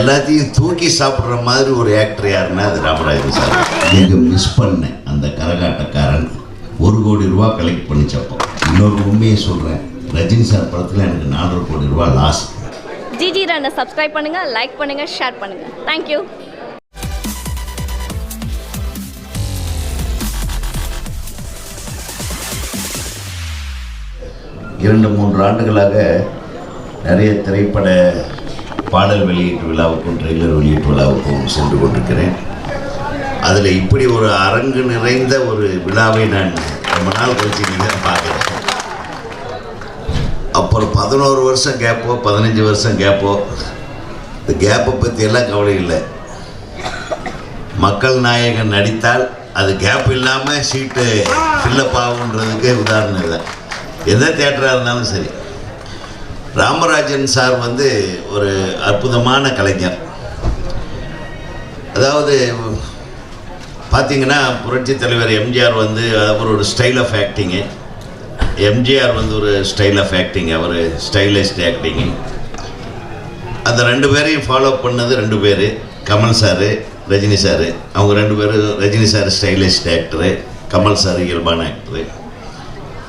எல்லாத்தையும் தூக்கி சாப்பிட்ற மாதிரி ஒரு ஆக்டர் யாருன்னா அது ராமராஜன் சார். இங்கே மிஸ் பண்ணேன் அந்த கரகாட்டக்காரன் ஒரு கோடி ரூபா கலெக்ட் பண்ணிச்சப்போ. இன்னொரு உண்மையை சொல்கிறேன் ரஜினி சார் படத்தில் எனக்கு நாலரை கோடி ரூபா லாஸ் ஜிஜி ரனை சப்ஸ்கிரைப் பண்ணுங்க லைக் பண்ணுங்க ஷேர் பண்ணுங்க. தேங்க்யூ இரண்டு மூன்று ஆண்டுகளாக நிறைய திரைப்பட பாடல் வெளியீட்டு விழாவுக்கும் ட்ரெய்லர் வெளியீட்டு விழாவுக்கும் சென்று கொண்டிருக்கிறேன். அதில் இப்படி ஒரு அரங்கு நிறைந்த ஒரு விழாவை நான் ரொம்ப நாள் கழிச்சு இங்கே பார்க்குறேன். அப்புறம் பதினோரு வருஷம் கேப்போ பதினஞ்சு வருஷம் கேப்போ இந்த கேப்பை பற்றி எல்லாம் கவலை இல்லை. மக்கள் நாயகன் நடித்தால் அது கேப் இல்லாமல் சீட்டு ஃபில்லப் ஆகுன்றதுக்கு உதாரணம் இல்லை எந்த தேட்டராக இருந்தாலும் சரி. ராமராஜன் சார் வந்து ஒரு அற்புதமான கலைஞர். அதாவது பார்த்தீங்கன்னா புரட்சி தலைவர் எம்ஜிஆர் வந்து அவர் ஒரு ஸ்டைல் ஆஃப் ஆக்டிங்கு எம்ஜிஆர் வந்து ஒரு ஸ்டைல் ஆஃப் ஆக்டிங் அவர் ஸ்டைலிஸ்ட் ஆக்டிங்கு அந்த ரெண்டு பேரையும் ஃபாலோ பண்ணது ரெண்டு பேர். Kamal sir Rajini sir. அவங்க ரெண்டு பேரும் Rajini sir stylist actor Kamal sir இயல்பான ஆக்டரு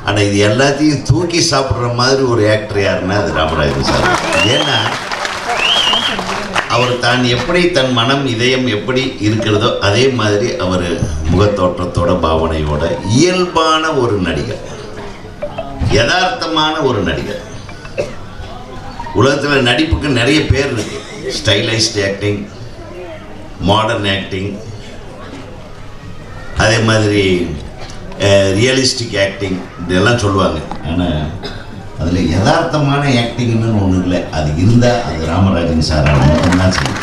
ஆனால் இது எல்லாத்தையும் தூக்கி சாப்பிட்ற மாதிரி ஒரு ஆக்டர் யாருன்னா அது ராமராஜன் சார். ஏன்னா அவர் தான் எப்படி தன் மனம் இதயம் எப்படி இருக்கிறதோ அதே மாதிரி அவர் முகத்தோற்றத்தோட பாவனையோட இயல்பான ஒரு நடிகர். யதார்த்தமான ஒரு நடிகர். உலகத்தில் நடிப்புக்கு நிறைய பேர் இருக்கு. ஸ்டைலைஸ்ட் ஆக்டிங் மாடர்ன் ஆக்டிங் அதே மாதிரி ரியலிஸ்டிக் ஆக்டிங் இதெல்லாம் சொல்லுவாங்க. ஆனால் அதில் யதார்த்தமான ஆக்டிங்னு ஒன்று இல்லை. அது இருந்தால் அது ராமராஜன் சார் மட்டும்தான் செய்யும்.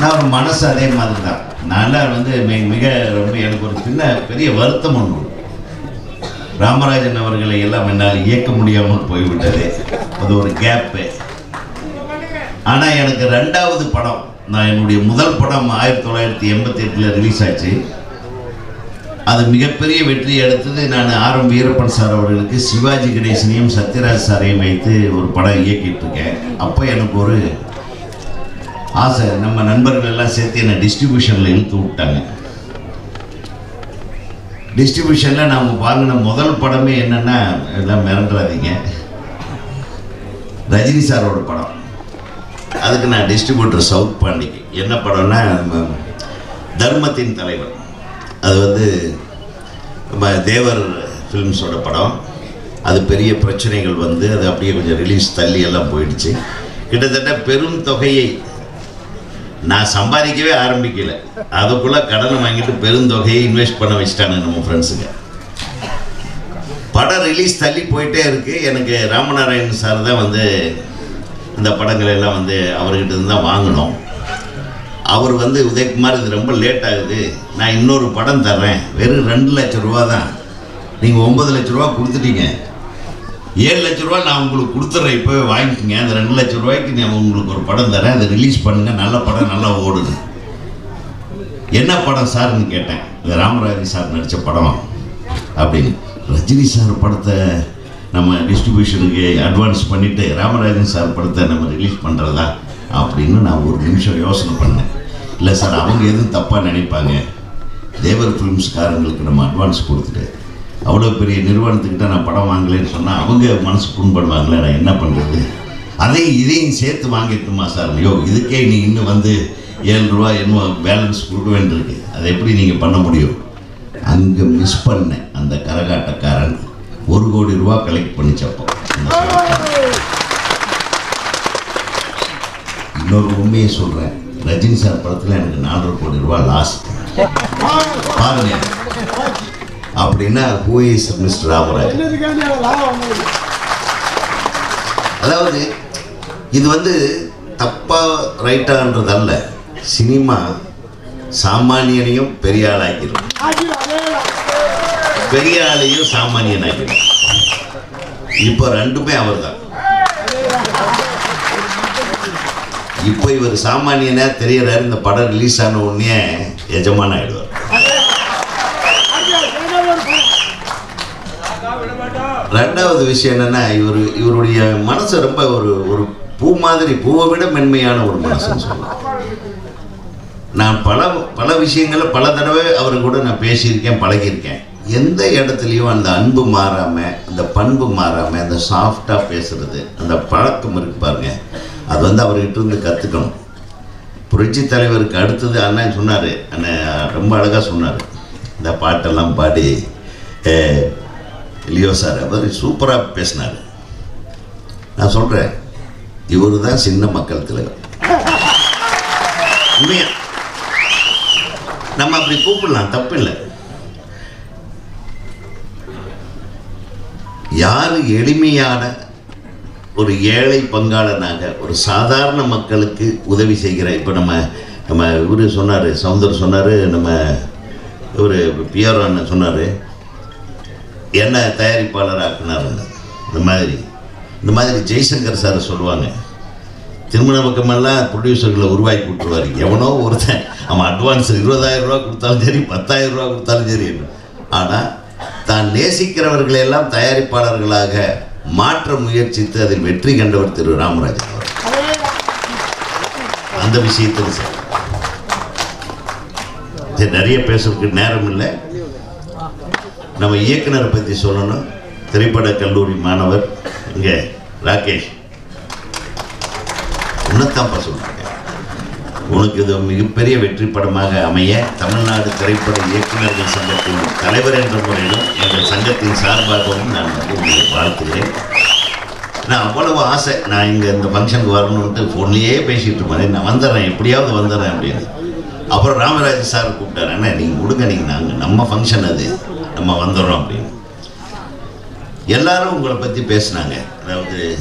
நான் ஒரு மனசு அதே மாதிரி தான் நான் வந்து மிக மிக ரொம்ப எனக்கு ஒரு சின்ன பெரிய வருத்தம் ஒன்று ராமராஜன் அவர்களை எல்லாம் என்னால் இயக்க முடியாமல் போய்விட்டது. அது ஒரு கேப்பு ஆனால் எனக்கு ரெண்டாவது படம் நான் என்னுடைய முதல் படம் ஆயிரத்தி தொள்ளாயிரத்தி எண்பத்தி எட்டில் ரிலீஸ் ஆச்சு. அது மிகப்பெரிய வெற்றி எடுத்தது நான் ஆர் எம் வீரப்பன் சார் அவர்களுக்கு சிவாஜி கணேசனையும் சத்யராஜ் சாரையும் வைத்து ஒரு படம் இயக்கிட்டு இருக்கேன் அப்போ எனக்கு ஒரு ஆசை. நம்ம நண்பர்கள் எல்லாம் சேர்த்து என்னை டிஸ்ட்ரிபியூஷனில் இழுத்து விட்டாங்க. டிஸ்ட்ரிபியூஷனில் நாம் வாங்கின முதல் படமே என்னென்னா எல்லாம் மிரண்டுறாதீங்க ரஜினி சாரோட படம். அதுக்கு நான் டிஸ்ட்ரிபியூட்டர் சவுத் பாண்டிக்கு. என்ன படம்னா நம்ம தர்மத்தின் தலைவர். அது வந்து நம்ம தேவர் ஃபிலிம்ஸோட படம். அது பெரிய பிரச்சனைகள் வந்து அது அப்படியே கொஞ்சம் ரிலீஸ் தள்ளி எல்லாம் போயிடுச்சு. கிட்டத்தட்ட பெரும் தொகையை நான் சம்பாதிக்கவே ஆரம்பிக்கல. அதுக்குள்ளே கடனை வாங்கிட்டு பெருந்தொகையை இன்வெஸ்ட் பண்ண வச்சுட்டானுங்க நம்ம ஃப்ரெண்ட்ஸுங்க படம் ரிலீஸ் தள்ளி போயிட்டே இருக்கு. எனக்கு ராமநாராயணன் சார் தான் வந்து இந்த படங்கள் எல்லாம் வந்து அவர்கிட்ட இருந்து தான் வாங்கினோம். அவர் வந்து உதயகுமார் இது ரொம்ப லேட் ஆகுது. நான் இன்னொரு படம் தர்றேன். வெறும் ரெண்டு லட்ச ரூபா தான். நீங்கள் ஒம்பது லட்ச ரூபா கொடுத்துட்டீங்க. ஏழு லட்ச ரூபா நான் உங்களுக்கு கொடுத்துட்றேன் இப்போவே வாங்கிக்கோங்க. அந்த ரெண்டு லட்ச ரூபாய்க்கு நான் உங்களுக்கு ஒரு படம் தரேன் அதை ரிலீஸ் பண்ணுங்கள் நல்ல படம் நல்லா ஓடுது. என்ன படம் சார்னு கேட்டேன். இந்த ராமராஜன் சார் நடித்த படம் அப்படின்னு. ரஜினி சார் படத்தை நம்ம டிஸ்ட்ரிபியூஷனுக்கு அட்வான்ஸ் பண்ணிவிட்டு ராமராஜன் சார் படத்தை நம்ம ரிலீஸ் பண்ணுறதா அப்படின்னு நான் ஒரு நிமிஷம் யோசனை பண்ணேன். இல்லை சார் அவங்க எதுவும் தப்பாக நினைப்பாங்க. தேவர் ஃபிலிம்ஸ்காரங்களுக்கு நம்ம அட்வான்ஸ் கொடுத்துட்டு அவ்வளோ பெரிய நிறுவனத்துக்கிட்ட நான் படம் வாங்கலைன்னு சொன்னால் அவங்க மனசு புண்படுவாங்களே நான் என்ன பண்ணுறது அதையும் இதையும் சேர்த்து வாங்கிட்டுமா சார்? ஐயோ இதுக்கே நீ இன்னும் வந்து ஏழு ரூபா என்னமோ பேலன்ஸ் கொடுக்க வேண்டியிருக்கு அதை எப்படி நீங்கள் பண்ண முடியும்? அங்கே மிஸ் பண்ணேன் அந்த கரகாட்டக்காரன். ஒரு கோடி ரூபா கலெக்ட் பண்ணிச்சப்போ. இன்னொரு உண்மையை சொல்கிறேன் ரஜினி சார் படத்தில் எனக்கு நாலரை கோடி ரூபா லாஸ் பாருங்க. அப்படின்னா ஹூ இஸ் மிஸ்டர் ராமராஜ்? அதாவது இது வந்து தப்பாக ரைட்டான்றதல்ல சினிமா சாமானியனையும் பெரிய ஆளாக்கிடும். பெரிய ஆளையும் சாமானியன் ஆக்கிடும் இப்போ ரெண்டுமே அவர்தான். இப்போ இவர் சாமானியனா தெரியறாரு இந்த படம் ரிலீஸ் ஆன உடனே எஜமான ஆயிடுவார். ரெண்டாவது விஷயம் என்னன்னா இவர் இவருடைய மனசு ரொம்ப ஒரு ஒரு பூ மாதிரி பூவை விட மென்மையான ஒரு மனசுன்னு சொல்லலாம் நான் பல பல விஷயங்களை பல தடவை அவர் கூட நான் பேசியிருக்கேன் பழகியிருக்கேன். எந்த இடத்துலையும் அந்த அன்பு மாறாமல் அந்த பண்பு மாறாமல் அந்த சாஃப்டாக பேசுறது அந்த பழக்கம் இருக்கு பாருங்கள் அது வந்து அவர்கிட்ட இருந்து கற்றுக்கணும் புரட்சி தலைவருக்கு அடுத்தது அண்ணன் சொன்னார். அண்ணன் ரொம்ப அழகாக சொன்னார். இந்த பாட்டெல்லாம் பாடி லியோ சார் அவர் சூப்பராக பேசினார். நான் சொல்கிறேன் இவரு தான் சின்ன மக்கள் திலகம். உண்மையா? நம்ம அப்படி கூப்பிடலாம் தப்பு இல்லை யார் எளிமையான ஒரு ஏழை பங்காளனாக ஒரு சாதாரண மக்களுக்கு உதவி செய்கிற இப்போ நம்ம நம்ம இவர் சொன்னார் சவுந்தர் சொன்னார் நம்ம இவர் பிஆர் அண்ணன் சொன்னார் என்ன தயாரிப்பாளர் ஆக்குனாருன்னு இந்த மாதிரி இந்த மாதிரி ஜெய்சங்கர் சார் சொல்லுவாங்க. திருமண பக்கமெல்லாம் ப்ரொடியூசர்களை உருவாக்கி விட்டுருவார். எவனோ ஒருத்தன் அவன் அட்வான்ஸ் இருபதாயிரம் ரூபா கொடுத்தாலும் சரி பத்தாயிரம் ரூபா கொடுத்தாலும் சரி. ஆனால் தான் நேசிக்கிறவர்களையெல்லாம் தயாரிப்பாளர்களாக மாற்ற முயற்சித்து அதில் வெற்றி கண்டவர் திரு ராமராஜன் அவர் அந்த விஷயத்தில் சரி. நிறைய பேசுறதுக்கு நேரம் இல்லை. நம்ம இயக்குனரை பற்றி சொல்லணும். திரைப்பட கல்லூரி மாணவர் இங்கே ராகேஷ். உன்னத்தாப்பா சொல்றாங்க உனக்கு இது மிகப்பெரிய வெற்றி படமாக அமைய தமிழ்நாடு திரைப்பட இயக்குநர்கள் சங்கத்தின் தலைவர் என்ற முறையிலும் எங்கள் சங்கத்தின் சார்பாகவும் நான் வந்து உங்களை வாழ்த்துகிறேன். நான் அவ்வளவு ஆசை. நான் இங்கே இந்த ஃபங்க்ஷனுக்கு வரணுன்ட்டு ஃபோன்லேயே பேசிகிட்டு இருப்பேன். நான் வந்துடுறேன். எப்படியாவது வந்துடுறேன் அப்படின்னு. அப்புறம் ராமராஜ் சார் கூப்பிட்டாரு. அண்ணா நீங்கள் கொடுங்க நீங்கள் நாங்கள் நம்ம ஃபங்க்ஷன் அது. நம்ம வந்துடுறோம் அப்படின்னு. எல்லாரும் உங்களை பற்றி பேசினாங்க. அதாவது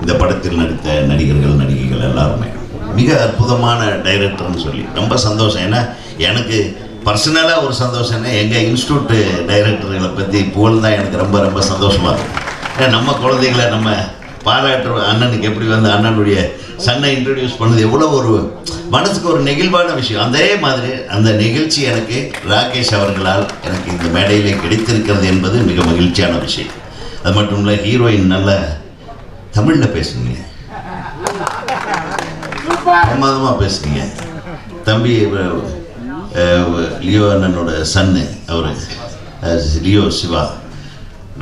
இந்த படத்தில் நடித்த நடிகர்கள் நடிகைகள் எல்லாருமே. மிக அற்புதமான டைரக்டர்னு சொல்லி. ரொம்ப சந்தோஷம். ஏன்னா எனக்கு பர்சனலாக ஒரு சந்தோஷம் என்ன எங்கள் இன்ஸ்டியூட்டு டைரக்டர்களை பற்றி புகழ்ந்தா எனக்கு ரொம்ப ரொம்ப சந்தோஷமாக இருக்கும் ஏன்னா நம்ம குழந்தைகளை நம்ம பாராட்டுற அண்ணனுக்கு எப்படி வந்து அண்ணனுடைய சன்னை இன்ட்ரடியூஸ் பண்ணது எவ்வளோ ஒரு மனசுக்கு ஒரு நெகிழ்வான விஷயம். அதே மாதிரி அந்த நிகழ்ச்சி எனக்கு ராகேஷ் அவர்களால் எனக்கு இந்த மேடையிலே கிடைத்திருக்கிறது என்பது மிக மகிழ்ச்சியான விஷயம். அது மட்டும் இல்லை ஹீரோயின் நல்ல தமிழில் பேசுனீங்க பிரமாதமாக பேசுறீங்க. தம்பி லியோ அண்ணனோட சன்னு அவர். லியோ சிவா.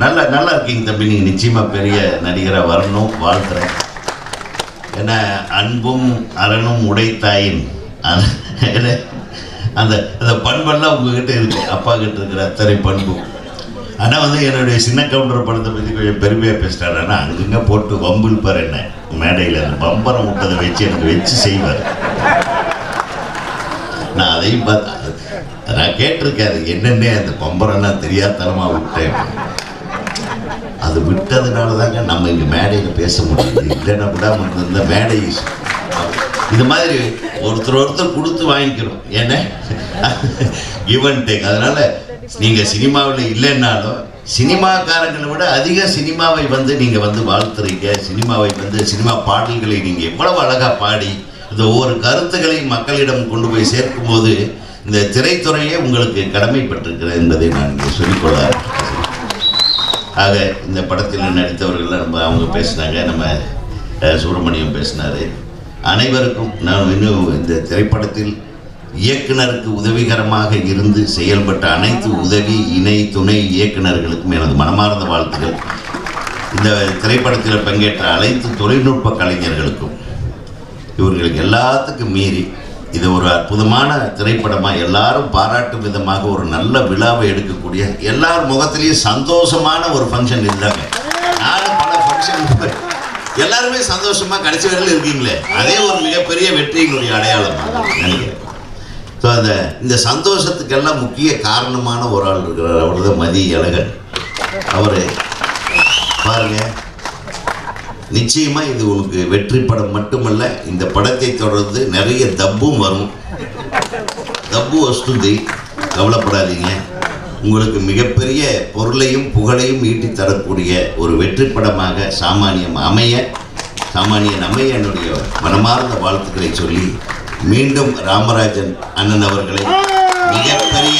நல்லா நல்லா இருக்கீங்க தம்பி. நீங்கள் நிச்சயமாக பெரிய நடிகராக வரணும் வாழ்த்துறேன். ஏன்னா அன்பும் அரணும் உடைத்தாயின் அந்த அந்த அந்த பண்பெல்லாம் உங்ககிட்ட இருக்கு. அப்பா கிட்ட இருக்கிற அத்தனை பண்பும் ஆனால் வந்து என்னுடைய சின்ன கவுண்டர் படத்தை பற்றி கொஞ்சம் பெருமையாக பேசிட்டாரு. ஆனால் அங்கங்கே போட்டு வம்பிழுப்பார் என்ன. மேடையில் அந்த பம்பரம் விட்டதை வச்சு எனக்கு வச்சு செய்வார். நான் அதையும் பார்த்து நான் கேட்டிருக்கேன் அது அந்த பம்பரம்னா தெரியாதனமாக விட்டேன். அது விட்டதுனால தாங்க நம்ம இங்கே மேடையில் பேச முடியுது. இல்லைன்னா விடாமல் இருந்த மேடை இது மாதிரி ஒருத்தர் ஒருத்தர் கொடுத்து வாங்கிக்கிறோம். ஏன்னா? கிவன் டேக் அதனால் நீங்கள் சினிமாவில் இல்லைன்னாலும் சினிமாக்காரங்களை விட அதிக சினிமாவை வந்து நீங்கள் வந்து வாழ்த்துறீங்க. சினிமாவை வந்து சினிமா பாடல்களை நீங்கள் எவ்வளவு அழகாக பாடி இந்த ஒவ்வொரு கருத்துக்களை மக்களிடம் கொண்டு போய் சேர்க்கும்போது இந்த திரைத்துறையே உங்களுக்கு கடமைப்பட்டிருக்கிறது என்பதை நான் இங்கே சொல்லிக்கொள்ள ஆக இந்த படத்தில் நடித்தவர்கள் நம்ம அவங்க பேசினாங்க. நம்ம சுப்பிரமணியம் பேசினார். அனைவருக்கும் நான் இன்னும் இந்த திரைப்படத்தில் இயக்குனருக்கு உதவிகரமாக இருந்து செயல்பட்ட அனைத்து உதவி இணை துணை இயக்குனர்களுக்கும் எனது மனமார்ந்த வாழ்த்துக்கள் இந்த திரைப்படத்தில் பங்கேற்ற அனைத்து தொழில்நுட்ப கலைஞர்களுக்கும் இவர்களுக்கு எல்லாத்துக்கும் மீறி இது ஒரு அற்புதமான திரைப்படமாக எல்லாரும் பாராட்டும் விதமாக ஒரு நல்ல விழாவை எடுக்கக்கூடிய எல்லார் முகத்திலையும் சந்தோஷமான ஒரு ஃபங்க்ஷன் இருந்தாங்க நானும் பல ஃபங்க்ஷன் எல்லாருமே சந்தோஷமாக கடைசி வரையில் இருக்கீங்களே. அதே ஒரு மிகப்பெரிய வெற்றியினுடைய அடையாளம் நினைக்கிறேன் ஸோ அந்த இந்த சந்தோஷத்துக்கெல்லாம் முக்கிய காரணமான ஒரு ஆள் இருக்கிறார். அவர் தான் மதி அழகன் அவர் பாருங்க. நிச்சயமாக இது உங்களுக்கு வெற்றி படம் மட்டுமல்ல இந்த படத்தை தொடர்ந்து நிறைய தப்பும் வரும். தப்பு வஸ்துதி கவலைப்படாதீங்க. உங்களுக்கு மிகப்பெரிய பொருளையும் புகழையும் ஈட்டி தரக்கூடிய ஒரு வெற்றி படமாக சாமானியம் அமைய சாமானியன் அமைய என்னுடைய மனமார்ந்த வாழ்த்துக்களை சொல்லி மீண்டும் ராமராஜன் அண்ணன் அவர்களை மிகப்பெரிய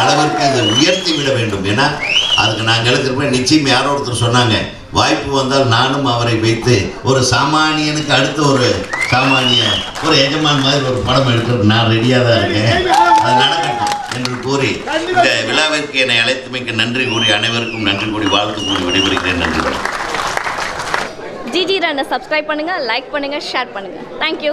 அளவிற்கு அதை உயர்த்தி விட வேண்டும். ஏன்னா அதுக்கு நாங்கள் எழுதிருப்போம் நிச்சயம் யாரோ ஒருத்தர் சொன்னாங்க வாய்ப்பு வந்தால் நானும் அவரை வைத்து ஒரு சாமானியனுக்கு அடுத்த ஒரு சாமானிய ஒரு எஜமான் மாதிரி ஒரு படம் எடுக்கிறது நான் ரெடியாக தான் இருக்கேன். அது நடக்கட்டும் என்று கூறி இந்த விழாவிற்கு என்னை அழைத்தமைக்கு நன்றி கூறி அனைவருக்கும் நன்றி கூறி வாழ்த்து கூறி விடைபெறுகிறேன். நன்றி. ஜிஜி ரன்னை சப்ஸ்கிரைப் பண்ணுங்கள் லைக் பண்ணுங்கள் ஷேர் பண்ணுங்கள் தேங்க்யூ